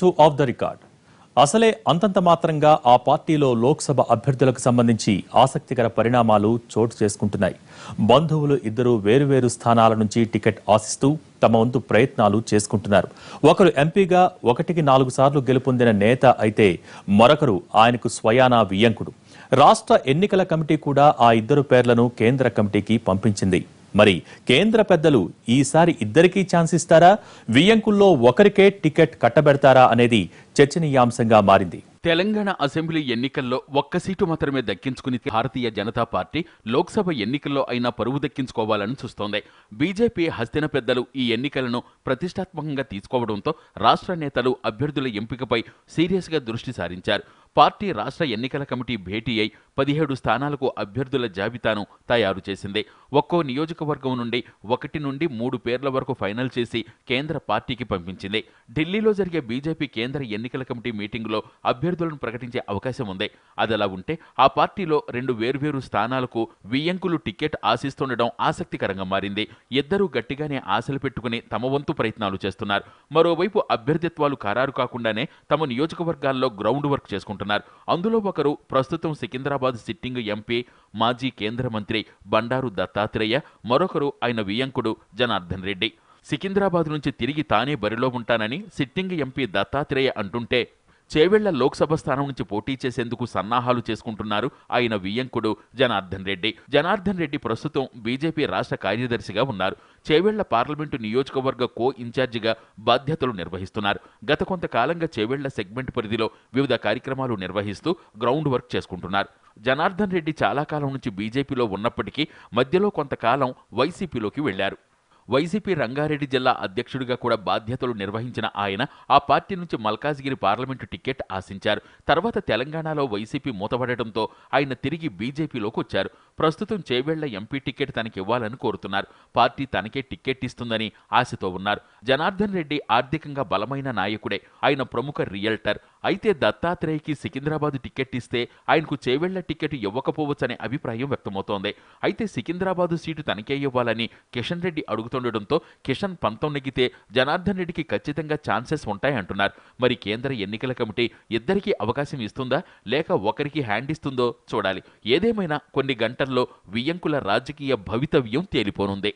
To of the record. అసలే అంతంత మాత్రంగా ఆ పార్టీలో లోక్సభ అభ్యర్థులకు సంబంధించి ఆసక్తికర పరిణామాలు చోటు చేసుకుంటున్నాయి. బంధువులు ఇద్దరు వేరువేరు స్థానాల నుంచి టికెట్ ఆశిస్తూ తమ వంతు ప్రయత్నాలు చేసుకుంటున్నారు. ఒకరు ఎంపీగా ఒకటికి నాలుగు సార్లు గెలుపొందిన నేత అయితే మరొకరు ఆయనకు స్వయానా వియ్యంకుడు రాష్ట్ర ఎన్నికల కమిటీ కూడా ఆ ఇద్దరు పేర్లను కేంద్ర కమిటీకి పంపించింది. మరి కేంద్ర పెద్దలు ఈసారి ఇద్దరికీ ఛాన్స్ ఇస్తారా? వియ్యంకుల్లో ఒకరికే టికెట్ కట్టబెడతారా అనేది చర్చనీయాంశంగా మారింది. తెలంగాణ అసెంబ్లీ ఎన్నికల్లో ఒక్క సీటు మాత్రమే దక్కించుకుని భారతీయ జనతా పార్టీ లోక్సభ ఎన్నికల్లో అయినా పరువు దక్కించుకోవాలని చూస్తోంది. బీజేపీ హస్తిన పెద్దలు ఈ ఎన్నికలను ప్రతిష్టాత్మకంగా తీసుకోవడంతో రాష్ట్ర నేతలు అభ్యర్థుల ఎంపికపై సీరియస్గా దృష్టి సారించారు. పార్టీ రాష్ట్ర ఎన్నికల కమిటీ భేటీ అయి పదిహేడు స్థానాలకు అభ్యర్థుల జాబితాను తయారు చేసింది. ఒక్కో నియోజకవర్గం నుండి ఒకటి నుండి మూడు పేర్ల వరకు ఫైనల్ చేసి కేంద్ర పార్టీకి పంపించింది. ఢిల్లీలో జరిగే బీజేపీ కేంద్ర ఎన్నికల కమిటీ మీటింగులో అభ్యర్థులను ప్రకటించే అవకాశం ఉంది. అదలా ఉంటే ఆ పార్టీలో రెండు వేర్వేరు స్థానాలకు వియ్యంకులు టికెట్ ఆశిస్తుండడం ఆసక్తికరంగా మారింది. ఇద్దరూ గట్టిగానే ఆశలు పెట్టుకుని తమ వంతు ప్రయత్నాలు చేస్తున్నారు. మరోవైపు అభ్యర్థిత్వాలు ఖరారు కాకుండానే తమ నియోజకవర్గాల్లో గ్రౌండ్ వర్క్ చేసుకుంటున్నారు. అందులో ఒకరు ప్రస్తుతం సికింద్రాబాద్ సిట్టింగ్ ఎంపీ మాజీ కేంద్ర మంత్రి బండారు దత్తాత్రేయ మరొకరు ఆయన వియంకుడు జనార్దన్ రెడ్డి. సికింద్రాబాద్ నుంచి తిరిగి తానే బరిలో ఉంటానని సిట్టింగ్ ఎంపీ దత్తాత్రేయ అంటుంటే చేవెళ్ళ లోక్సభ స్థానం నుంచి పోటీ చేసేందుకు సన్నాహాలు చేసుకుంటున్నారు ఆయన వియ్యంకుడు జనార్దన్ రెడ్డి. జనార్దన్ రెడ్డి ప్రస్తుతం బీజేపీ రాష్ట్ర కార్యదర్శిగా ఉన్నారు. చేవెళ్ళ పార్లమెంటు నియోజకవర్గ కో ఇన్ఛార్జిగా బాధ్యతలు నిర్వహిస్తున్నారు. గత కొంతకాలంగా చేవెళ్ళ సెగ్మెంట్ పరిధిలో వివిధ కార్యక్రమాలు నిర్వహిస్తూ గ్రౌండ్ వర్క్ చేసుకుంటున్నారు. జనార్దన్ రెడ్డి చాలా కాలం నుంచి బీజేపీలో ఉన్నప్పటికీ మధ్యలో కొంతకాలం వైసీపీలోకి వెళ్ళారు. వైసీపీ రంగారెడ్డి జిల్లా అధ్యక్షుడిగా కూడా బాధ్యతలు నిర్వహించిన ఆయన ఆ పార్టీ నుంచి మల్కాజ్గిరి పార్లమెంటు టికెట్ ఆశించారు. తర్వాత తెలంగాణలో వైసీపీ మూతపడటంతో ఆయన తిరిగి బీజేపీలోకి వచ్చారు. ప్రస్తుతం చేవేళ్ళ ఎంపీ టికెట్ తనకి ఇవ్వాలని కోరుతున్నారు. పార్టీ తనకే టికెట్ ఇస్తుందని ఆశతో ఉన్నారు. జనార్దన్ రెడ్డి ఆర్థికంగా బలమైన నాయకుడే. ఆయన ప్రముఖ రియల్టర్. అయితే దత్తాత్రేయకి సికింద్రాబాద్ టికెట్ ఇస్తే ఆయనకు చేవెళ్ళ టికెట్ ఇవ్వకపోవచ్చనే అభిప్రాయం వ్యక్తమవుతోంది. అయితే సికింద్రాబాదు సీటు తనకే ఇవ్వాలని కిషన్ రెడ్డి ఉండడంతో కిషన్ పంతం నెగ్గితే జనార్దన్ రెడ్డికి ఖచ్చితంగా ఛాన్సెస్ ఉంటాయంటున్నారు. మరి కేంద్ర ఎన్నికల కమిటీ ఇద్దరికీ అవకాశం ఇస్తుందా? లేక ఒకరికి హ్యాండ్ ఇస్తుందో చూడాలి. ఏదేమైనా కొన్ని గంటల్లో వియ్యంకుల రాజకీయ భవితవ్యం తేలిపోనుంది.